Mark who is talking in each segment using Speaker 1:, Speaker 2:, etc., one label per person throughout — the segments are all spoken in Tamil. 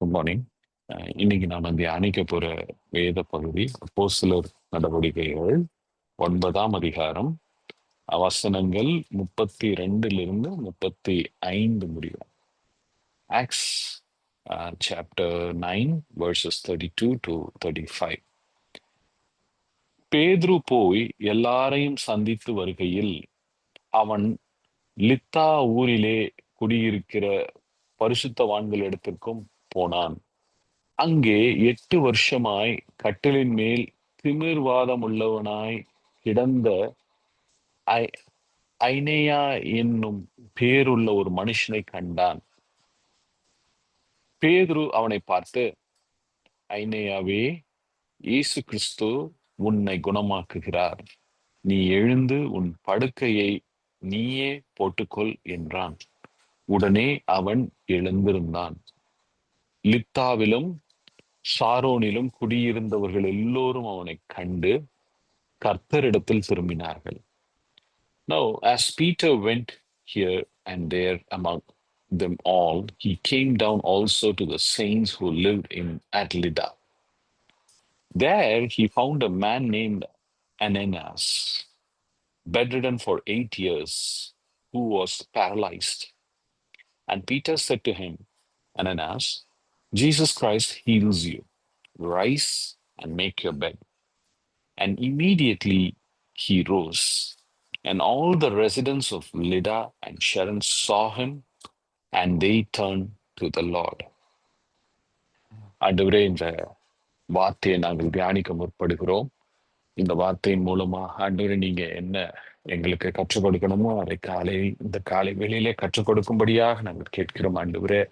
Speaker 1: குட் மார்னிங் uh, இன்னைக்கு நாம் தியானிக்க போற வேத பகுதி அப்போஸ்தலர் நடவடிக்கைகள் ஒன்பதாம் அதிகாரம் வசனங்கள் முப்பத்தி ரெண்டுலிருந்து முப்பத்தி ஐந்து முடியும். Acts chapter nine verses thirty two to thirty five பேதுரு போய் எல்லாரையும் சந்தித்து வருகையில் அவன் லித்தா ஊரிலே குடியிருக்கிற பரிசுத்தவான்களிடத்திற்கும் போனான். அங்கே எட்டு வருஷமாய் கட்டிலின் மேல் திமிர்வாதம் உள்ளவனாய் கிடந்த ஐ- ஐனேயா என்னும் பேருள்ள ஒரு மனுஷனை கண்டான். பேதுரு அவனை பார்த்து ஐனேயாவே இயேசு கிறிஸ்து உன்னை குணமாக்குகிறார். நீ எழுந்து உன் படுக்கையை நீயே போட்டுக்கொள் என்றான். உடனே அவன் எழுந்திருந்தான். லித்தாவிலும் சாரோனிலும் குடியிருந்தவர்கள் எல்லோரும் அவனை கண்டு கர்த்தரிடத்தில் திரும்பினார்கள் Now, as Peter went here and there among them all, he came down also to the saints who lived in at Lydda. There he found a man named Ananias, bedridden for eight years, who was paralyzed. And Peter said to him, Ananias, Jesus Christ heals you. Rise and make your bed. And immediately he rose. And all the residents of Lydda and Sharon saw him, and they turned to the Lord. ஆண்டவரே இந்த வார்த்தையை நாங்கள் தியானிக்க முற்படுகிறோம் இந்த வார்த்தையின் மூலமா ஆண்டவரே நீங்க என்ன எங்களுக்கு கற்றுக் கொடுக்கணுமோ அதை காலை இந்த காலை வெளியிலே கற்றுக் கொடுக்கும்படியாக நாங்கள் கேட்கிறோம் ஆண்டவரே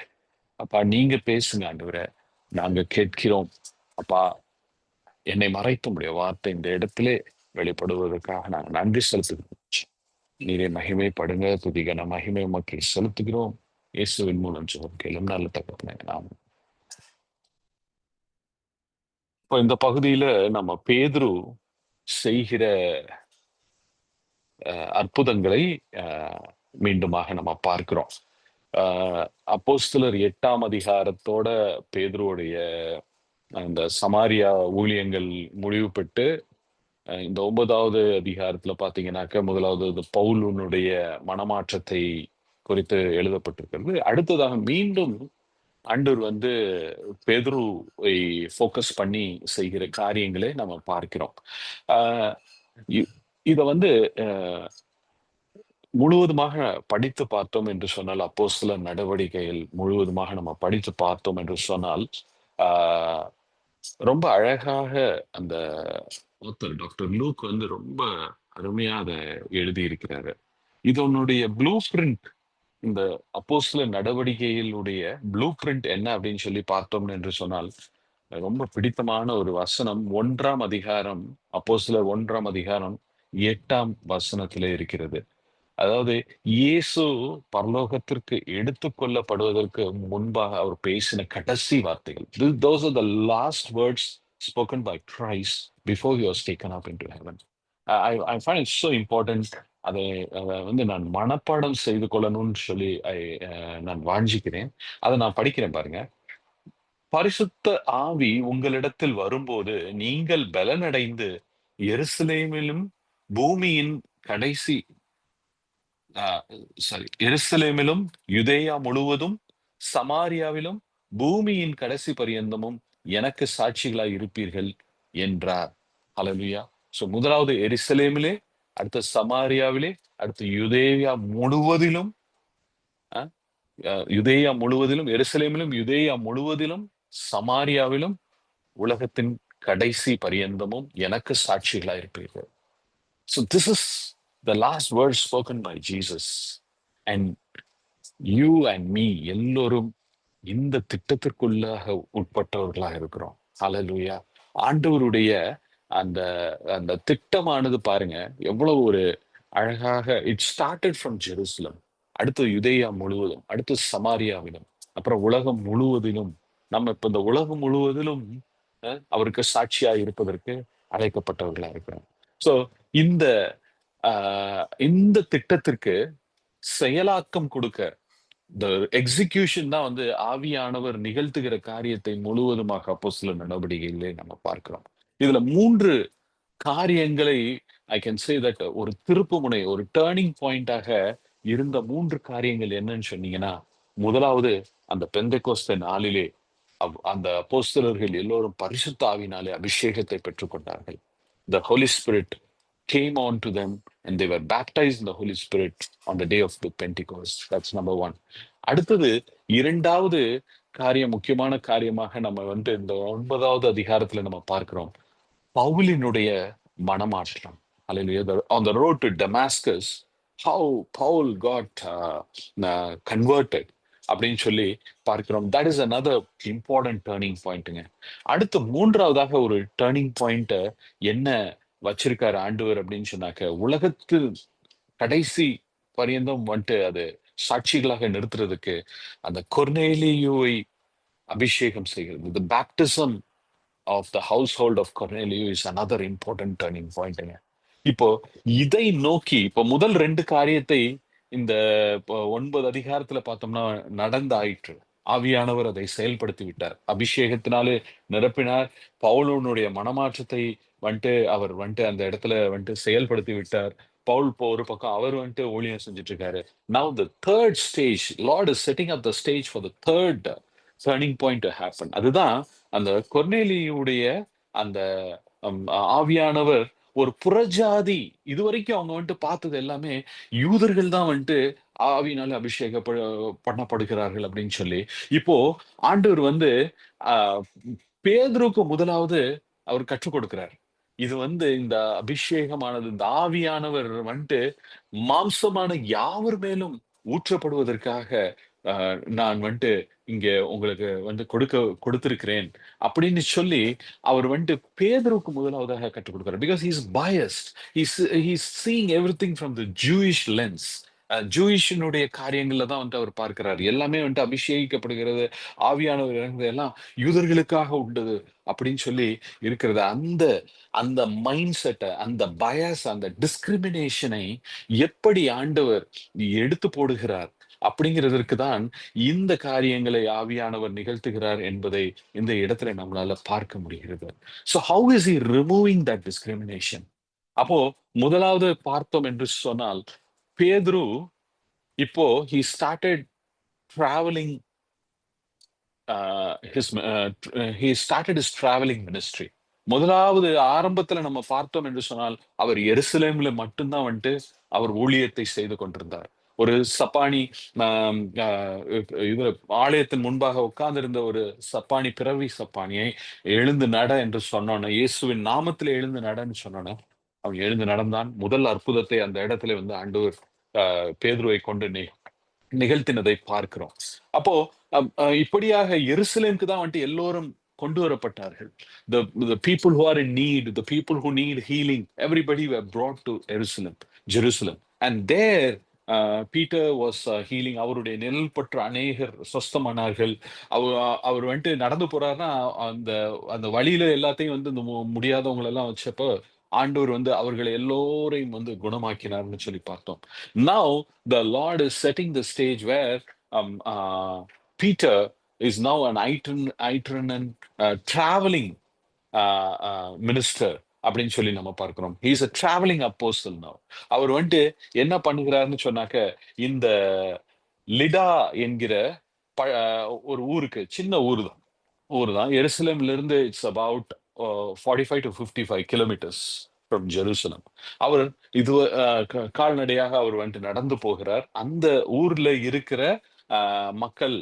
Speaker 1: அப்பா நீங்க பேசுங்க ஆண்டவரை. நாங்க கேட்கிறோம். அப்பா என்னை மறைத்த முடிய வார்த்தை இந்த இடத்திலே வெளிப்படுவதற்காக நாங்கள் நன்றி செலுத்துகிறோம். நீரே மகிமைப்படுங்க. துதிகன மகிமை மக்கள் செலுத்துகிறோம். இயேசுவின் மூலம் சுகம் நல்ல தகப்பனே நாம் இப்போ இந்த பகுதியில நம்ம பேதுரு செய்கிற அஹ், அற்புதங்களை மீண்டுமாக நம்ம பார்க்கிறோம். அப்போஸ்தலர் எட்டாம் அதிகாரத்தோட பேதுருவுடைய அந்த சமாரியா ஊழியங்கள் முடிவு பெற்று இந்த ஒன்பதாவது அதிகாரத்துல பாத்தீங்கன்னாக்க முதலாவது இந்த பவுலுனுடைய மனமாற்றத்தை குறித்து எழுதப்பட்டிருக்கிறது. அடுத்ததாக மீண்டும் அண்டூர் வந்து பெதுருவை ஃபோக்கஸ் பண்ணி செய்கிற காரியங்களை நம்ம பார்க்கிறோம். ஆஹ் இ- இத வந்து முழுவதுமாக படித்து பார்த்தோம் என்று சொன்னால் அப்போ சில நடவடிக்கையில் முழுவதுமாக நம்ம படித்து பார்த்தோம் என்று சொன்னால் ஆஹ், ரொம்ப அழகாக அந்த author டாக்டர் லூக் வந்து ரொம்ப அருமையா அதை எழுதியிருக்கிறாரு. இது உன்னுடைய ப்ளூ பிரிண்ட் இந்த அப்போஸ்தல நடவடிக்கைகளுடைய ப்ளூ பிரிண்ட் என்ன அப்படின்னு சொல்லி பார்த்தோம் என்று சொன்னால் ரொம்ப பிடித்தமான ஒரு வசனம். ஒன்றாம் அதிகாரம் அப்போஸ்தலர் ஒன்றாம் அதிகாரம் எட்டாம் வசனத்திலே இருக்கிறது. அதாவது இயேசு பரலோகத்திற்கு எடுத்துக்கொள்ளப்படுவதற்கு முன்பாக அவர் பேசின கடைசி வார்த்தைகள். This- those the last words words spoken by Christ before he was taken up into heaven. I, I find it so important அதை அதை வந்து நான் மனப்பாடம் செய்து கொள்ளணும்னு சொல்லி நான் வாஞ்சிக்கிறேன். அதை நான் படிக்கிறேன் பாருங்க. பரிசுத்த ஆவி உங்களிடத்தில் வரும்போது நீங்கள் பலனடைந்து எருசலேமிலும் பூமியின் கடைசி சாரி எருசலேமிலும் யுதேயா முழுவதும் சமாரியாவிலும் பூமியின் கடைசி பரியந்தமும் எனக்கு சாட்சிகளாய் இருப்பீர்கள் என்றார். அலலுயா சோ முதலாவது எருசலேமிலே அடுத்த சமாரியாவிலே அடுத்து யுதேயா முழுவதிலும் யுதேயா முழுவதிலும் எருசலேமிலும் யுதேயா முழுவதிலும் சமாரியாவிலும் உலகத்தின் கடைசி பரியந்தமும் எனக்கு சாட்சிகளாய் இருப்பீர்கள். So this the last words spoken by Jesus. And you and me எல்லோரும் இந்த திட்டத்திற்குள்ளாக உட்பட்டவர்களாக இருக்கிறோம். ஹalleluya ஆண்டவருடைய அந்த அந்த திட்டமானது பாருங்க. எவ்வளவு ஒரு அழகாக இட் ஸ்டார்டட் ஃப்ரம் ஜெருசலம் அடுத்து யுதேயா முழுவதும் அடுத்து சமாரியாவிலும் அப்புறம் உலகம் முழுவதிலும் நம்ம இப்ப இந்த உலகம் முழுவதிலும் அஹ், அவருக்கு சாட்சியா இருப்பதற்கு அழைக்கப்பட்டவர்களா இருக்கிறோம். சோ இந்த இந்த திட்டத்திற்கு செயலாக்கம் கொடுக்க இந்த எக்ஸிகியூஷன் தான் வந்து ஆவியானவர் நிகழ்த்துகிற காரியத்தை முழுவதுமாக அப்போ சில நடவடிக்கைகளே நம்ம பார்க்கிறோம். இதுல மூன்று காரியங்களை ஐ கேன் சே தட் ஒரு திருப்புமுனை ஒரு டேர்னிங் பாயிண்டாக இருந்த மூன்று காரியங்கள் என்னன்னு சொன்னீங்கன்னா முதலாவது அந்த பெந்தைக்கோஸ்த நாளிலே அந்த அப்போஸ்தலர்கள் எல்லோரும் பரிசுத்த ஆவினாலே அபிஷேகத்தை பெற்றுக்கொண்டார்கள். The holy spirit came on to them and they were baptized in the Holy Spirit on the day of the Pentecost. That's number one. அடுத்தது இரண்டாவது காரியம் முக்கியமான காரியமாக நம்ம வந்து இந்த ஒன்பதாவது அதிகாரத்துல நம்ம பார்க்கிறோம் பவுலினுடைய மனமாற்றம் அல்லது on the road to Damascus how Paul got converted அப்படின்னு சொல்லி பார்க்கிறோம் that is another important turning பாயிண்ட்டுங்க அடுத்து மூன்றாவதாக ஒரு டேர்னிங் பாயிண்ட்டை என்ன வச்சிருக்காரு ஆண்டவர் அப்படின்னு சொன்னாக்க உலகத்து கடைசி பரியந்தம் வந்துட்டு அது சாட்சிகளாக நிறுத்துறதுக்கு அந்த கொர்னேலியூவை அபிஷேகம் செய்கிறது. The baptism of the household of Cornelius is another important turning பாயிண்ட்டுங்க இப்போ இதை நோக்கி இப்போ முதல் ரெண்டு காரியத்தை இந்த இப்போ ஒன்பது அதிகாரத்துல பார்த்தோம்னா நடந்தாயிற்று. ஆவியானவர் அதை செயல்படுத்தி விட்டார். அபிஷேகத்தினாலே நிரப்பினார். பவுலனுடைய மனமாற்றத்தை வந்துட்டு அவர் வந்துட்டு அந்த இடத்துல வந்துட்டு செயல்படுத்தி விட்டார். பவுல் இப்போ ஒரு பக்கம் அவர் வந்துட்டு ஊழியம் செஞ்சுட்டு இருக்காரு now the third stage Lord is setting up the stage for the third turning point happen அதுதான் அந்த கொர்னேலியுடைய அந்த ஆவியானவர் ஒரு புறஜாதி. இதுவரைக்கும் அவங்க வந்துட்டு பார்த்தது எல்லாமே யூதர்கள் தான் வந்துட்டு ஆவியினால அபிஷேக பண்ணப்படுகிறார்கள் அப்படின்னு சொல்லி. இப்போ ஆண்டவர் வந்து ஆஹ், பேதுருக்கு முதலாவது அவர் கற்றுக் கொடுக்கிறார். இது வந்து இந்த அபிஷேகமானது இந்த ஆவியானவர் வந்துட்டு மாம்சமான யாவர் மேலும் ஊற்றப்படுவதற்காக ஆஹ், நான் வந்துட்டு இங்க உங்களுக்கு வந்து கொடுக்க கொடுத்திருக்கிறேன் அப்படின்னு சொல்லி அவர் வந்துட்டு பேதருக்கு முதலாவதாக கற்றுக் கொடுக்கிறார். Because is biased is he's seeing everything from the Jewish lens ஜூயிஷனுடைய காரியங்கள்ல தான் வந்துட்டு அவர் பார்க்கிறார். எல்லாமே வந்துட்டு அபிஷேகிக்கப்படுகிறது ஆவியானவர் இறங்குறது எல்லாம் யூதர்களுக்காக உண்டது அப்படின்னு சொல்லி இருக்கிறது. அந்த அந்த மைண்ட் செட்டை அந்த பயஸ் அந்த டிஸ்கிரிமினேஷனை எப்படி ஆண்டவர் எடுத்து போடுகிறார் அப்படிங்கிறதற்கு தான் இந்த காரியங்களை ஆவியானவர் நிகழ்த்துகிறார் என்பதை இந்த இடத்துல நம்மளால பார்க்க முடிகிறது. So how is he removing that discrimination அப்போ முதலாவது பார்த்தோம் என்று சொன்னால் பேதுரு இப்போ he started travelling his he started is travelling ministry முதலாவது ஆரம்பத்துல நம்ம பார்த்தோம் என்று சொன்னால் அவர் எருசலேம்ல மட்டும்தான் வந்துட்டு அவர் ஊழியத்தை செய்து கொண்டிருந்தார். ஒரு சப்பானி ஆம், ஆஹ், இது ஆலயத்தின் முன்பாக உட்கார்ந்திருந்த ஒரு சப்பானி பிறவி சப்பானியை எழுந்து நட என்று சொன்னோன்னே இயேசுவின் நாமத்துல எழுந்து நடன்னு சொன்னோன்னே அவன் எழுந்து நடந்தான். முதல் அற்புதத்தை அந்த இடத்துல வந்து ஆண்டவர் பேதுருவை கொண்டு நி- நிகழ்த்தினதை பார்க்கிறோம். அப்போ இப்படியாக எருசலேமுக்கு தான் வந்துட்டு எல்லோரும் கொண்டு வரப்பட்டார்கள். The the people who are in need the people who need healing everybody were brought to jerusalem jerusalem. Peter was healing அவருடைய நிழல் பற்ற அநேகர் சொஸ்தமானார்கள். அவர் அவர் வந்துட்டு நடந்து போறாருன்னா அந்த அந்த வழியில எல்லாத்தையும் வந்து இந்த முடியாதவங்களெல்லாம் வச்சப்போ ஆண்டவர் வந்து அவர்களை எல்லோரையும் வந்து குணமாக்கினார்னு சொல்லி பார்த்தோம். Now the Lord is setting the stage where Peter is now an itinerant itinerant and itinerant minister uh, uh, uh, அப்படின்னு சொல்லி நம்ம பார்க்கிறோம். He's a travelling apostle now அவர் வந்துட்டு என்ன பண்ணுகிறாருன்னு சொன்னாக்க இந்த லிடா என்கிற ப- ஒரு ஊருக்கு சின்ன ஊர் தான் ஊர் தான் எருசலேம்ல இருந்து it's about forty five to fifty five kilometres from Jerusalem அவர் இது கால்நடையாக அவர் வந்துட்டு நடந்து போகிறார். அந்த ஊர்ல இருக்கிற மக்கள்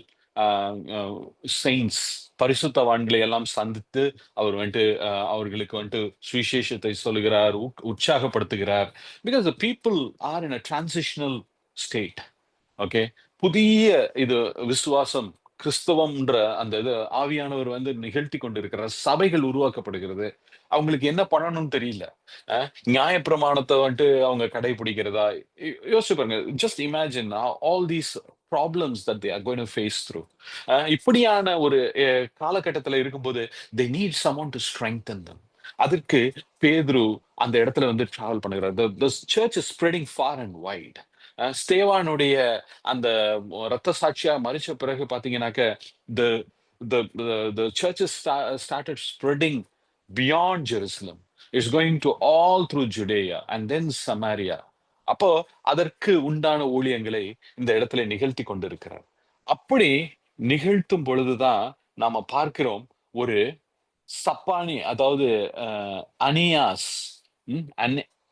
Speaker 1: செயின்ஸ் பரிசுத்தவான்களை எல்லாம் சந்தித்து அவர் வந்துட்டு அஹ், அவர்களுக்கு வந்துட்டு சுவிசேஷத்தை சொல்லுகிறார் உற்சாகப்படுத்துகிறார். Because the people are in a transitional state okay புதிய இது விசுவாசம் கிறிஸ்தவம்ன்ற அந்த இது ஆவியானவர் வந்து நிகழ்த்தி கொண்டிருக்கிறார். சபைகள் உருவாக்கப்படுகிறது. அவங்களுக்கு என்ன பண்ணணும்னு தெரியல. நியாயப்பிரமாணத்தை வந்துட்டு அவங்க கடைபிடிக்கிறதா? யோசிச்சு பாருங்க. Just imagine all these problems that they are going face through இப்படியான ஒரு காலகட்டத்தில் காலகட்டத்துல இருக்கும்போது they need someone to strengthen them அதற்கு பேதுரு அந்த இடத்துல வந்து டிராவல் பண்ணுகிறார். The church is spreading far and wide ah ஸ்தேவானுடைய அந்த ரத்த சாட்சியா மறிச்ச பிறகு பாத்தீங்கன்னாக்க the the churches the churches beyond Jerusalem spreading going to all through Judea and then Samaria அப்போ அதற்கு உண்டான ஊழியங்களை இந்த இடத்துல நிகழ்த்தி கொண்டிருக்கிறார். அப்படி நிகழ்த்தும் பொழுதுதான் நாம பார்க்கிறோம் ஒரு சப்பானி அதாவது அஹ், அனியாஸ்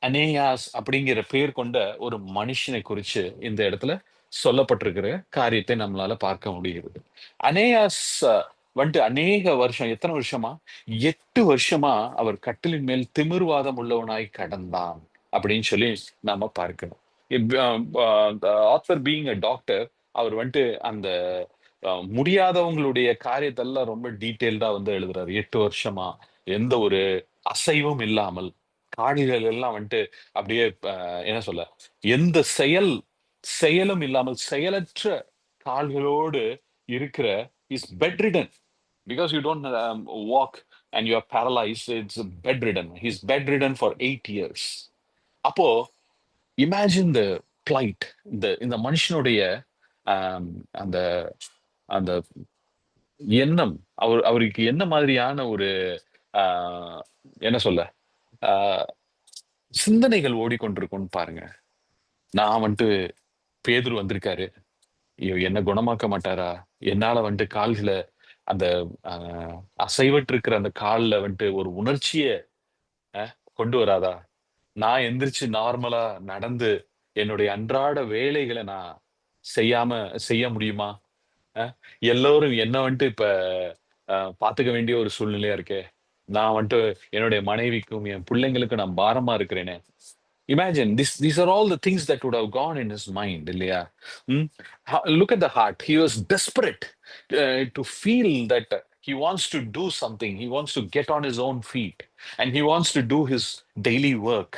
Speaker 1: அனேயாஸ் அப்படிங்கிற பெயர் கொண்ட ஒரு மனுஷனை குறிச்சு இந்த இடத்துல சொல்லப்பட்டிருக்கிற காரியத்தை நம்மளால பார்க்க முடிகிறது. அனேயாஸ் வந்துட்டு அநேக வருஷம் எத்தனை வருஷமா? எட்டு வருஷமா அவர் கட்டிலின் மேல் திமிர்வாதம் உள்ளவனாய் கடந்தான் அப்படின்னு சொல்லி நாம பார்க்கணும். ஆத்தர் பீயிங் அ டாக்டர் அவர் வந்துட்டு அந்த முடியாதவங்களுடைய காரியத்தெல்லாம் ரொம்ப டீட்டெயில்டா வந்து எழுதுறாரு. எட்டு வருஷமா எந்த ஒரு அசைவும் இல்லாமல் காடுகள் எல்லாம் வந்துட்டு அப்படியே என்ன சொல்ல எந்த செயல் செயலும் இல்லாமல் செயலற்ற கால்களோடு இருக்கிற is bedridden because you don't walk and you are paralyse it's bedridden his bedridden for eight years அப்போ இமேஜின் த பிளைட் இந்த இந்த மனுஷனுடைய um, அந்த அந்த எண்ணம் அவர் அவருக்கு என்ன மாதிரியான ஒரு ஆஹ், என்ன சொல்ல சிந்தனைகள் ஓடிக்கொண்டிருக்கும்னு பாருங்க. நான் வந்துட்டு பேதுரு வந்திருக்காரு. ஐயோ என்ன குணமாக்க மாட்டாரா? என்னால வந்துட்டு கால்களை அந்த ஆஹ், அசைவற்று இருக்கிற அந்த கால்ல வந்துட்டு ஒரு உணர்ச்சிய அஹ், கொண்டு வராதா? நான் எந்திரிச்சு நார்மலா நடந்து என்னுடைய அன்றாட வேலைகளை நான் செய்யாம செய்ய முடியுமா? எல்லோரும் என்ன வந்துட்டு இப்ப பாத்துக்க வேண்டிய ஒரு சூழ்நிலையா இருக்கே? நான் வந்துட்டு என்னுடைய மனைவிக்கும் என் பிள்ளைங்களுக்கும் நான் பாரமா இருக்கிறேனே imagine this these are all the things that would have gone in his mind இல்லையா Hmm? How- look at the heart he was desperate uh, to feel that uh, he wants to do something he wants to get on his own feet and he wants to do his daily work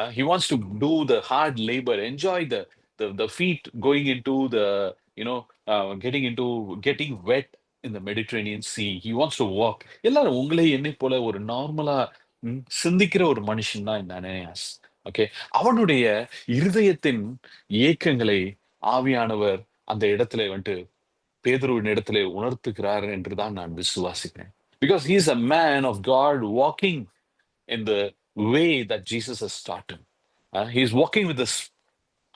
Speaker 1: Uh, he wants to do the hard labor enjoy the the, the feet going into the you know uh, getting into getting wet இந்த Mediterranean sea he wants to to எல்லாரும் உங்களே என்னை போல ஒரு நார்மலா சிந்திக்கிற ஒரு மனுஷன் தான் இந்த அனனியாஸ். ஓகே அவனுடைய இருதயத்தின் ஏக்கங்களை ஆவியானவர் அந்த இடத்துல வந்துட்டு பேதருவின் இடத்துல உணர்த்துகிறார் என்றுதான் நான் விசுவாசிக்கிறேன். Because he is a man of God walking in the way that Jesus start he is walking with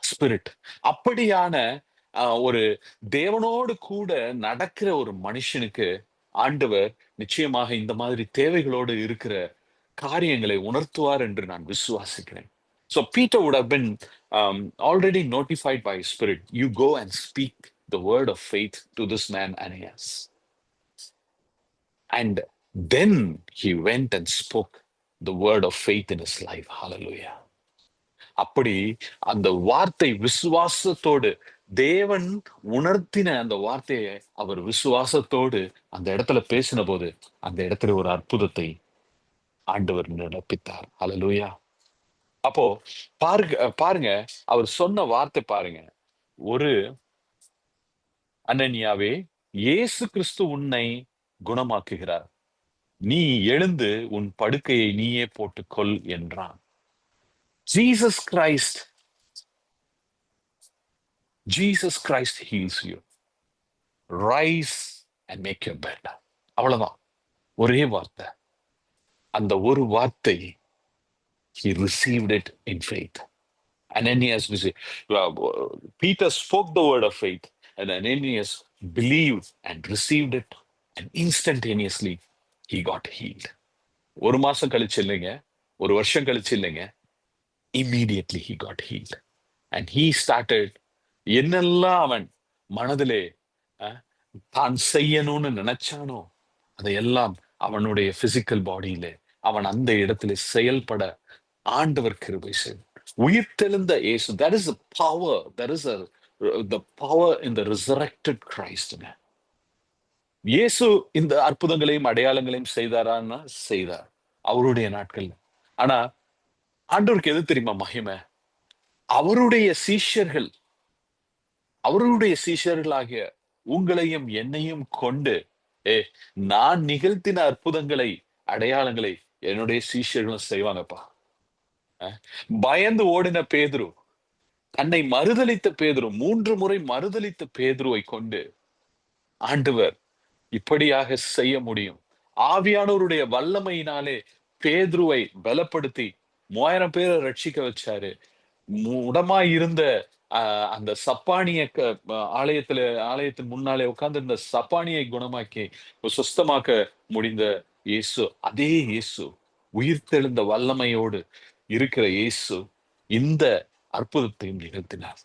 Speaker 1: spirit அப்படியான ஒரு தேவனோடு கூட நடக்கிற ஒரு மனுஷனுக்கு ஆண்டவர் நிச்சயமாக இந்த மாதிரி தேவைகளோடு இருக்கிற காரியங்களை உணர்த்துவார் என்று நான் விசுவாசிக்கிறேன் so Peter would have already notified by spirit you go and speak the word of faith to this man Aeneas and then he went and spoke the word of faith in his life hallelujah அப்படி அந்த வார்த்தை விசுவாசத்தோடு தேவன் உணர்த்தின அந்த வார்த்தையை அவர் விசுவாசத்தோடு அந்த இடத்துல பேசின போது அந்த இடத்துல ஒரு அற்புதத்தை ஆண்டவர் நிரப்பித்தார். அலலூயா அப்போ பாருங்க பாருங்க அவர் சொன்ன வார்த்தை பாருங்க. ஒரு அனன்யாவே இயேசு கிறிஸ்து உன்னை குணமாக்குகிறார். நீ எழுந்து உன் படுக்கையை நீயே போட்டுக்கொள் என்றான். Jesus Christ Jesus Christ heals you rise and make you bed அவ்வளவுதான் ஒரே வார்த்தை அந்த ஒரு வார்த்தை he received it in faith Ananias received. Well, Peter spoke the word of faith, and Ananias believed and received it, and instantaneously he got healed. ஒரு மாசம் கழிச்சு இல்லைங்க ஒரு வருஷம் கழிச்சு இல்லைங்க immediately he got healed and he started என்னெல்லாம் அவன் மனதிலே தான் செய்யணும்னு நினைச்சானோ அதையெல்லாம் அவனுடைய பிசிக்கல் பாடியில அவன் அந்த இடத்துல செயல்பட ஆண்டவர் கிருபை செய்தார் உயிர்த்தெழுந்த இயேசு that is power that is the power the power resurrected the இயேசு இந்த அற்புதங்களையும் அடையாளங்களையும் செய்தாரான்னா செய்தார் அவருடைய நாட்கள்ல. ஆனா ஆண்டவருக்கு எது தெரியுமா மகிமை? அவருடைய சீஷர்கள் அவருடைய சீஷர்களாகிய உங்களையும் என்னையும் கொண்டு ஏ நான் நிகழ்த்தின அற்புதங்களை அடையாளங்களை என்னுடைய சீஷர்களும் செய்வாங்கப்பா. பயந்து ஓடின பேதுரு தன்னை மறுதளித்த பேதுரு மூன்று முறை மறுதளித்த பேதுருவை கொண்டு ஆண்டவர் இப்படியாக செய்ய முடியும். ஆவியானவருடைய வல்லமையினாலே பேதுருவை பலப்படுத்தி மூவாயிரம் பேரை ரட்சிக்க வச்சாரு. முடமா இருந்த அந்த சப்பானிய க- ஆலயத்துல ஆலயத்தின் முன்னாலே உட்கார்ந்து இருந்த சப்பானியை குணமாக்கி சுஸ்தமாக்க முடிந்த இயேசு அதே இயேசு உயிர்த்தெழுந்த வல்லமையோடு இருக்கிற இயேசு இந்த அற்புதத்தையும் நிகழ்த்தினார்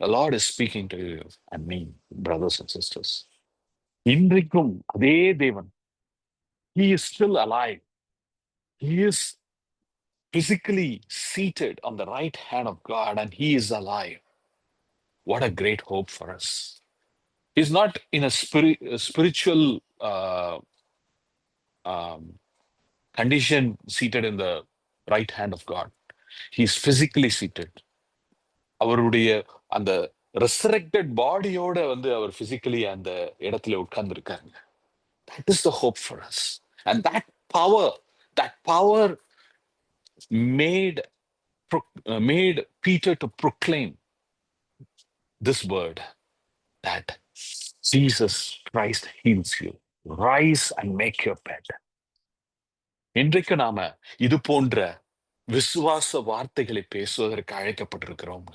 Speaker 1: The Lord is speaking to you and me, brothers and sisters. இன்றைக்கும் அதே தேவன் He is still alive. He is physically seated on the right hand of God and He is alive. What a great hope for us. He's not in a, spiri- a spiritual uh, um, condition seated in the right hand of God. He's physically seated. அவருடைய அந்த ரெசரக்டட் பாடியோட வந்து அவர் பிசிக்கலி அந்த இடத்துல உட்கார்ந்து இருக்காருங்க that is the hope for us and that power that power made, pro- uh, made Peter to proclaim this word that Jesus Christ heals you. Rise and make your bed இன்றைக்கு நாம இது போன்ற விசுவாச வார்த்தைகளை பேசுவதற்கு அழைக்கப்பட்டிருக்கிறோம்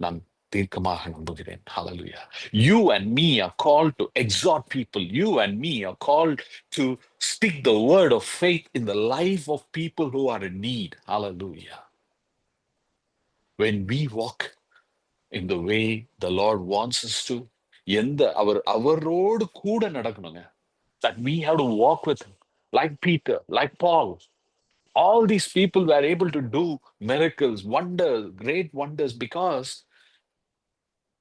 Speaker 1: நான் தீர்க்கமாக நம்புகிறேன் ஹalleluya you and me are called to exhort people you and me are called to speak the word of faith in the life of people who are in need hallelujah when we walk in the way the lord wants us to எந்த அவர் அவரோடு கூட நடக்கணுங்க that we have to walk with him like peter like paul all these people were able to do miracles wonders great wonders because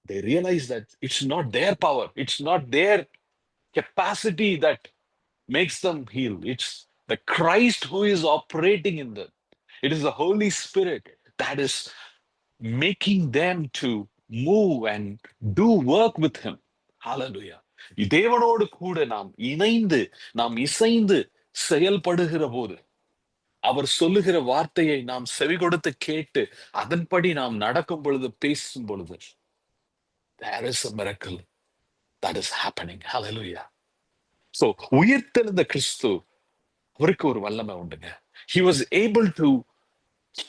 Speaker 1: they realize that it's not their power, it's not their capacity that makes them heal. It's the Christ who is operating in them. It is the Holy Spirit that is making them to move and do work with Him. Hallelujah. தேவனோடு கூட நாம் இணைந்து நாம் இசைந்து செயல்படுகிற போது அவர் சொல்லுகிற வார்த்தையை நாம் செவி கொடுத்து கேட்டு அதன்படி நாம் நடக்கும் பொழுது பேசும் பொழுது there is a miracle that is happening. Hallelujah. So, உயிர்த்தெழுந்த கிறிஸ்து அவருக்கு ஒரு வல்லமை உண்டுங்க. He was able to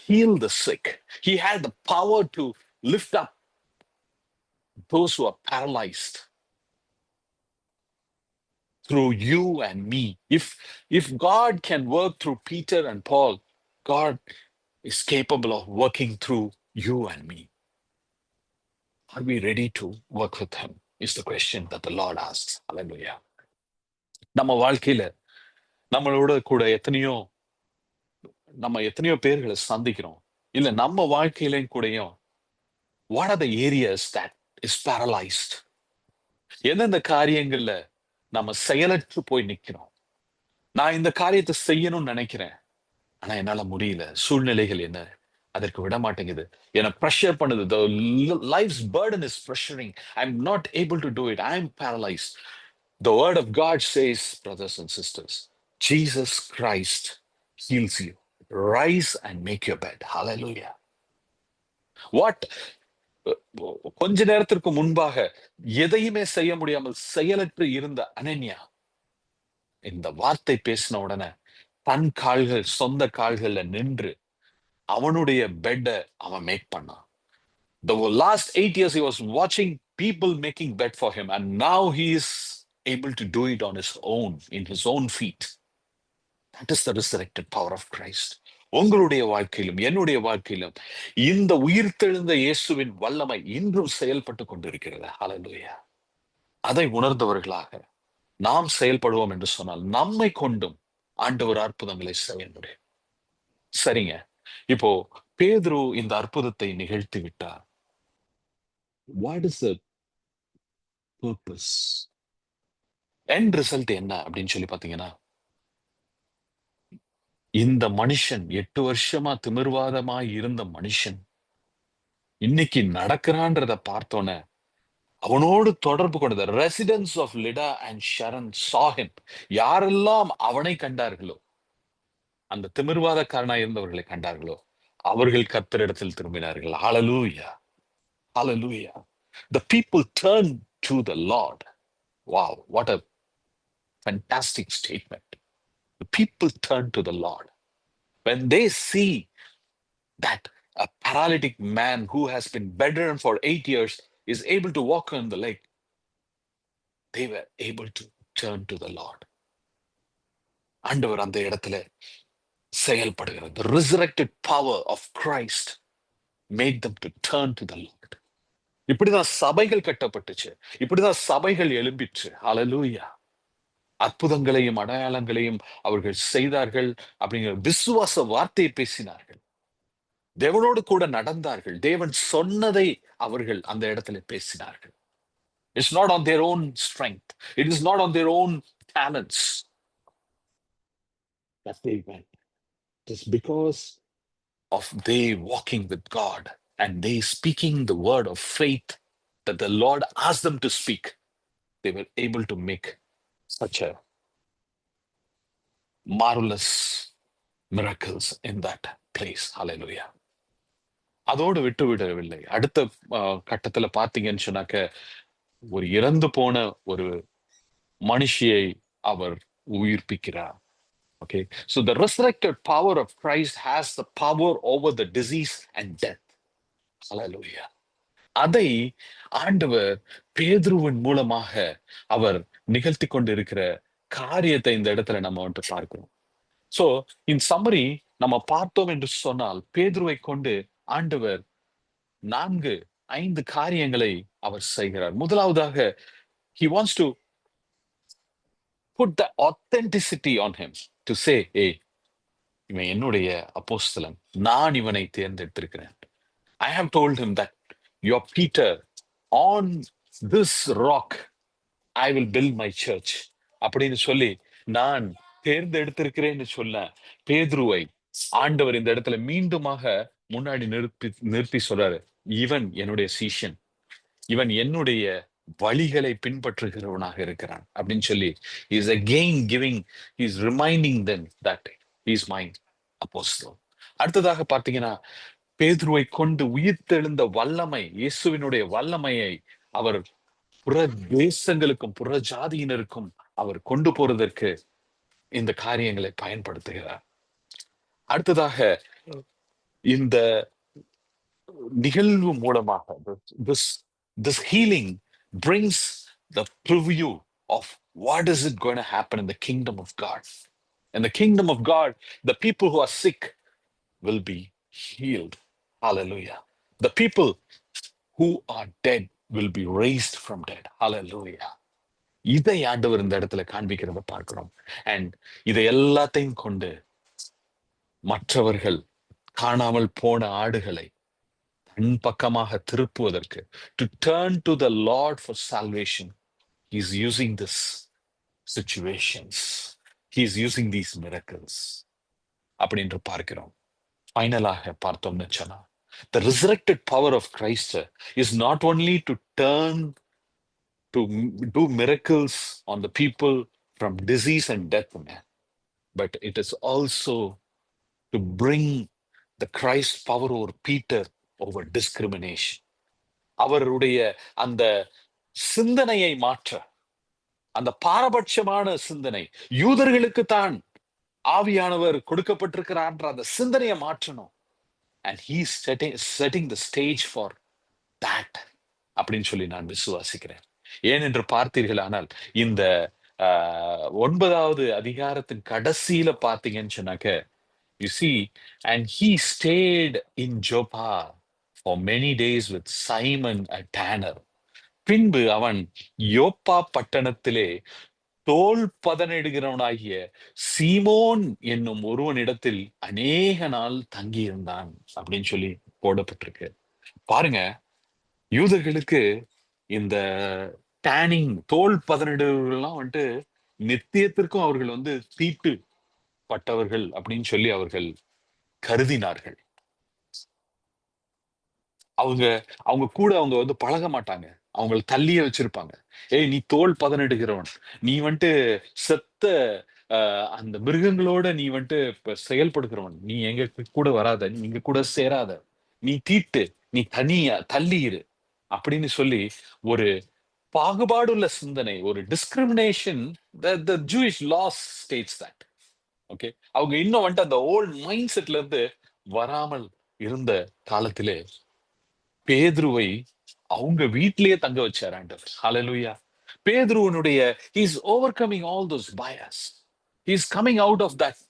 Speaker 1: heal the sick. He had the power to lift up those who are paralyzed through you and me. If if God can work through Peter and Paul, God is capable of working through you and me. Are we ready to work with him? Is the question that the Lord asks. Hallelujah. நம்ம வாழ்க்கையில நம்மளோட கூட எத்தனையோ நம்ம எத்தனையோ பேர்களை சந்திக்கிறோம் இல்ல நம்ம வாழ்க்கையிலையும் கூடயும் what are the areas that is paralysed எந்தெந்த காரியங்கள்ல நம்ம செயலற்று போய் நிக்கிறோம் நான் இந்த காரியத்தை செய்யணும்னு நினைக்கிறேன் ஆனா என்னால முடியல சூழ்நிலைகள் என்ன அதற்கு விட மாட்டேங்குது என்னை ப்ரெஷர் பண்ணுது the life's burden is pressuring I am not able to do it I am paralyse the word of God says brothers and sisters Jesus Christ heals you rise and make you bed hallelujah what கொஞ்ச நேரத்திற்கு முன்பாக எதையுமே செய்ய முடியாமல் செயலற்று இருந்த அனன்யா இந்த வார்த்தை பேசின உடனே தன் கால்கள் சொந்த கால்கள்ல நின்று அவனுடைய பெட்டை அவன் மேக் பண்ணான். The last eight years he was watching people making bed for him and now he is able to do it on his own in his own feet. That is the resurrected power of christ. உங்களுடைய வாழ்க்கையிலும் என்னுடைய வாழ்க்கையிலும் இந்த உயிர்த்தெழுந்த இயேசுவின் வல்லமை இன்றும் செயல்பட்டு கொண்டிருக்கிறது. அலலுயா அதை உணர்ந்தவர்களாக நாம் செயல்படுவோம் என்று சொன்னால் நம்மை கொண்டும் ஆண்டவர் அற்புதங்களை செய்ய முடியும். சரிங்க. இப்போ பேதுரு இந்த அற்புதத்தை நிகழ்த்தி விட்டார். What is purpose end result என்ன அப்படின்னு சொல்லி பாத்தீங்கன்னா இந்த மனுஷன் எட்டு வருஷமா திமிர்வாதமா இருந்த மனுஷன் இன்னைக்கு நடக்கிறான்றத பார்த்தோன்னே அவனோடு தொடர்பு கொண்டது residence of Lydda and Sharon saw him யாரெல்லாம் அவனை கண்டார்களோ அந்த திமிர்வாதக்காரனா இருந்தவர்களை கண்டார்களோ அவர்கள் கர்த்தரிடத்தில் திரும்பினார்கள் ஹalleluya hallelujah the people turned to the lord wow what a fantastic statement the people turn to the lord when they see that a paralytic man who has been bedridden for 8 years is able to walk on the lake they were able to turn to the lord ஆண்டவர் அந்த இடத்துல செயல்படுகிறது. The resurrected power of christ made them to turn to the lord. இப்படிதான் சபைகள் கட்டப்பட்டுச்சு. இப்படிதான் சபைகள் எழும்பிற்று அலலூயா அற்புதங்களையும் அடையாளங்களையும் அவர்கள் செய்தார்கள் அப்படிங்கிற விசுவாச வார்த்தையை பேசினார்கள். தேவனோடு கூட நடந்தார்கள். தேவன் சொன்னதை அவர்கள் அந்த இடத்துல பேசினார்கள். It's not on their own strength it is not on their own talents is because of they walking with God and they speaking the word of faith that the Lord asked them to speak, they were able to make such a marvelous miracles in that place. Hallelujah. அதோடு விட்டு விடவில்லை அடுத்த கட்டத்துல பார்த்தீங்கன்னு சொன்னாக்க ஒரு இறந்து போன ஒரு மனுஷியை அவர் உயிர்ப்பிக்கிறார் Okay, so the resurrected power of Christ has the power over the disease and death. Hallelujah. அதை ஆண்டவர் பேதுருவின் மூலமாக அவர் நிகழ்த்தி கொண்டிருக்கிற காரியத்தை இந்த இடத்துல நம்ம வந்துட்டு பார்க்கிறோம் சோ இன் சம்மரி நம்ம பார்த்தோம் என்று சொன்னால் பேதுருவை கொண்டு ஆண்டவர் நான்கு ஐந்து காரியங்களை அவர் செய்கிறார் முதலாவதாக he wants to put the authenticity on him to say ஏய் இவன் என்னுடைய அப்போஸ்தலன் நான் இவனை தேர்ந்தெடுத்திருக்கிறேன். I have told him that your Peter on this rock I will build my church அப்படின்னு சொல்லி நான் தேர்ந்தெடுத்திருக்கிறேன்னு சொல்ல பேதுருவை ஆண்டவர் இந்த இடத்துல மீண்டுமாக முன்னாடி நிறுத்தி நிறுத்தி சொல்றாரு. இவன் என்னுடைய சீஷன். இவன் என்னுடைய வழிகளை பின்பற்றுகிறவனாக இருக்கிறான் அப்படின்னு சொல்லி is again giving is reminding then that is mind அப்போஸ்தோ அடுத்ததாக பார்த்தீங்கன்னா பேதுருவை கொண்டு உயிர்த்தெழுந்த வல்லமை இயேசுவினுடைய வல்லமையை அவர் புற தேசங்களுக்கும் புற ஜாதியினருக்கும் அவர் கொண்டு போறதற்கு இந்த காரியங்களை பயன்படுத்துகிறார். அடுத்ததாக இந்த நிகழ்வு மூலமாக this healing brings the preview of what is it going to happen in the kingdom of God. In the kingdom of God, the people who are sick will be healed. Hallelujah. The people who are dead will be raised from dead. Hallelujah. இதை ஆண்டவர் இந்த இடத்துல காண்பிக்கிறத பார்க்கிறோம் அண்ட் இதை எல்லாத்தையும் கொண்டு மற்றவர்கள் காணாமல் போன ஆடுகளை பக்கமாக திருப்புவதற்கு. To turn to the Lord for salvation is using this situations he is using these miracles அப்படின்னு பார்க்கிறோம். ஃபைனலாக பார்த்தோம்னு சொன்னா the resurrected power of Christ is not only to turn to do miracles on the people from disease and death man but it is also to bring the Christ power over Peter over discrimination அவருடைய அந்த சிந்தனையை மாற்ற அந்த பாரபட்சமான சிந்தனை யூதர்களுக்கு தான் ஆவியானவர் கொடுக்கப்பட்டிருக்கிறான்ற அந்த சிந்தனையை மாற்றணும். And he setting setting the stage for that அப்படின்னு சொல்லி நான் விசுவாசிக்கிறேன். ஏனென்று பார்த்தீர்கள் ஆனால் இந்த ஆஹ், ஒன்பதாவது அதிகாரத்தின் கடைசியில பார்த்தீங்கன்னு சொன்னாக்க you see and he stayed in Joppa for many days with Simon a tanner பின்பு அவன் யோப்பா பட்டணத்திலே தோல் பதனிடுகிறவனாகிய சீமோன் என்னும் ஒருவனிடத்தில் அநேக நாள் தங்கியிருந்தான் அப்படின்னு சொல்லி போடப்பட்டிருக்கு. பாருங்க யூதர்களுக்கு இந்த டேனிங் தோல் பதனிடுவர்கள்லாம் வந்துட்டு நித்தியத்திற்கும் அவர்கள் வந்து தீட்டு பட்டவர்கள் அப்படின்னு சொல்லி அவர்கள் கருதினார்கள். அவங்க அவங்க கூட அவங்க வந்து பழக மாட்டாங்க. அவங்கள தள்ளியே வச்சிருப்பாங்க. ஏய் நீ தோல் பதனிடுகிறவன். நீ வந்துட்டு செத்த அந்த மிருகங்களோட நீ வந்துட்டு இப்ப செயல்படுகிறவன். நீ எங்க கூட வராத. நீ எங்க கூட சேராத. நீ தீட்டு. நீ தனியா தள்ளியிரு அப்படின்னு சொல்லி ஒரு பாகுபாடுள்ள சிந்தனை ஒரு discrimination the Jewish laws states that okay அவங்க இன்னும் வந்துட்டு அந்த ஓல்ட் மைண்ட் செட்ல இருந்து வராமல் இருந்த காலத்திலே பேதுருவை அவங்க வீட்டிலேயே தங்க வச்சார் ஆண்டவர். Hallelujah பேதுருவனுடைய is overcoming all those bias is coming out of that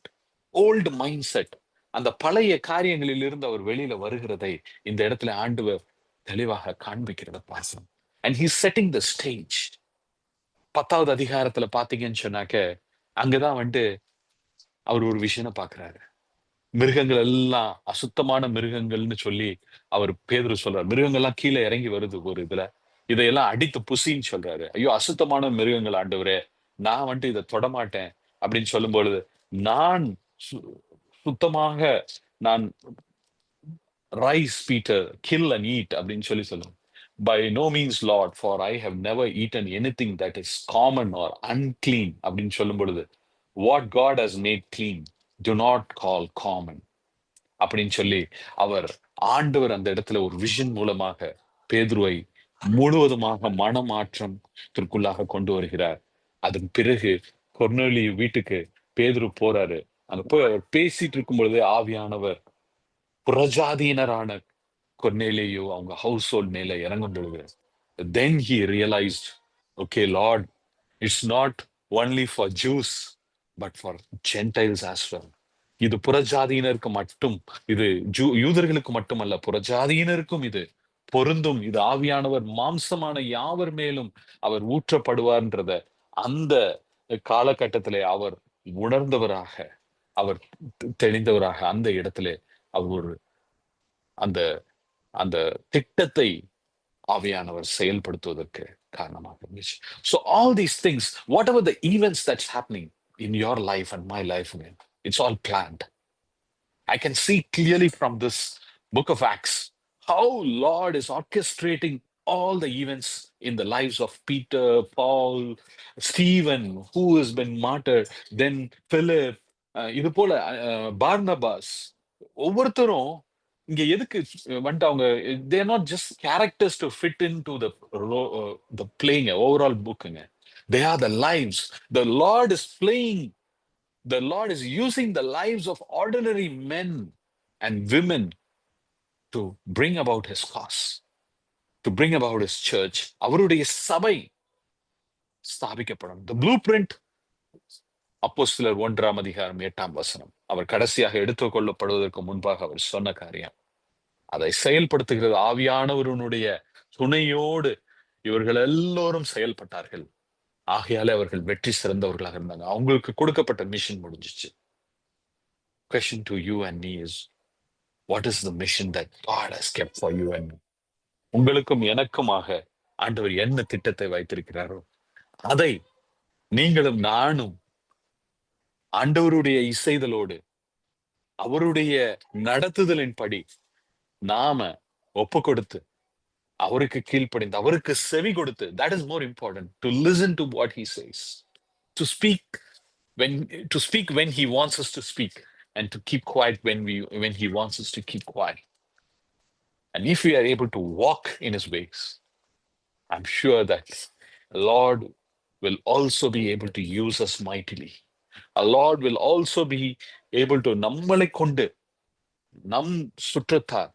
Speaker 1: old mindset அந்த பழைய காரியங்களில் இருந்து அவர் வெளியில வருகிறதை இந்த இடத்துல ஆண்டவர் தெளிவாக காண்பிக்கிறத பாசம் and he setting the stage பத்தாவது அதிகாரத்துல பாத்தீங்கன்னு சொன்னாக்க அங்கதான் வந்துட்டு அவர் ஒரு விஷயம் பாக்குறாரு மிருகங்கள் எல்லாம் அசுத்தமான மிருகங்கள்னு சொல்லி அவர் பேதுரு சொல்றாரு. மிருகங்கள்லாம் கீழே இறங்கி வருது ஒரு இதுல. இதையெல்லாம் அடித்து புசின்னு சொல்றாரு. ஐயோ அசுத்தமான மிருகங்கள் ஆண்டவரே நான் வந்துட்டு இதை தொடமாட்டேன் அப்படின்னு சொல்லும் பொழுது நான் சு- சுத்தமாக நான் rise Peter kill and eat அப்படின்னு சொல்லி சொல்லுவோம் by no means Lord for I have never eaten anything that is common or unclean அப்படின்னு சொல்லும் பொழுது what God has made clean do not call common அப்படின்னு சொல்லி அவர் ஆண்டவர் அந்த இடத்துல ஒரு விஷன் மூலமாக பேதுருவை முழுவதுமாக மனமாற்றம் திற்குள்ளாக கொண்டு வருகிறார். அதன் பிறகு கொர்நேலி வீட்டுக்கு பேதுரு போறாரு. அங்க போய் அவர் பேசிட்டு இருக்கும் பொழுது ஆவியானவர் புறஜாதியினரான கொர்நேலியோ அவங்க ஹவுஸ் ஹோல்ட் மேல இறங்கும் பொழுது then he realised okay Lord it's not only for Jews but for Gentiles as well இது புறஜாதியினருக்கு மட்டும் இது ஜூ யூதர்களுக்கு மட்டுமல்ல புறஜாதியினருக்கும் இது பொருந்தும். இது ஆவியானவர் மாம்சமான யாவர் மேலும் அவர் ஊற்றப்படுவார்ன்றத அந்த காலகட்டத்திலே அவர் உணர்ந்தவராக அவர் தெ- தெளிந்தவராக அந்த இடத்திலே அவர் ஒரு அந்த அந்த திட்டத்தை ஆவியானவர் செயல்படுத்துவதற்கு காரணமாக இருந்துச்சு. So all these things whatever the events that's happening in your life and my life it's all planned I can see clearly from this book of Acts how Lord is orchestrating all the events in the lives of Peter, Paul, Stephen, who has been martyred, then Philip, uh இது போல பார்னபாஸ் ஒவ்வொருத்தரும் இங்க எதுக்கு வந்துட்டு அவங்க there not just characters to fit in to the the playing overall புக்குங்க They are the lives. The Lord is playing, the Lord is using the lives of ordinary men and women to bring about his cause, to bring about his church. அவருடைய சபை ஸ்தாபிக்கப்படும். த ப்ளூ பிரிண்ட் அப்போ சிலர் ஒன்றாம் அதிகாரம் எட்டாம் வசனம். அவர் கடைசியாக எடுத்துக் கொள்ளப்படுவதற்கு முன்பாக அவர் சொன்ன காரியம். அதை செயல்படுத்துகிறது ஆவியானவருடைய துணையோடு இவர்கள் எல்லோரும் செயல்பட்டார்கள். ஆகையால அவர்கள் வெற்றி சிறந்தவர்களாக இருந்தாங்க. அவங்களுக்கு கொடுக்கப்பட்ட மிஷன் முடிஞ்சிச்சு. கொஷின் டு யூ அண்ட் நீ is what is the mission that God has kept for you and உங்களுக்கும் எனக்குமாக ஆண்டவர் என்ன திட்டத்தை வைத்திருக்கிறாரோ அதை நீங்களும் நானும் ஆண்டவருடைய இசைதலோடு அவருடைய நடத்துதலின்படி நாம ஒப்பு கொடுத்து அவருக்கு கீழ்ப்படிந்து அவருக்கு செவி கொடுத்து that is more important to listen to what he says to speak when to speak when he wants us to speak and to keep quiet when we when he wants us to keep quiet and if we are able to walk in his ways i'm sure that lord will also be able to use us mightily a lord will also be able to நம்மளை கொண்டு நம் சுற்றத்தார்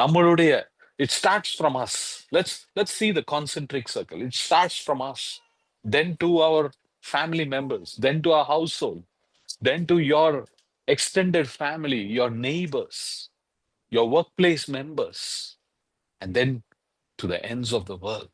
Speaker 1: நம்மளுடைய it starts from us. Let's let's see the concentric circle. It starts from us then to our family members then to our household then to your extended family your neighbors your workplace members and then to the ends of the world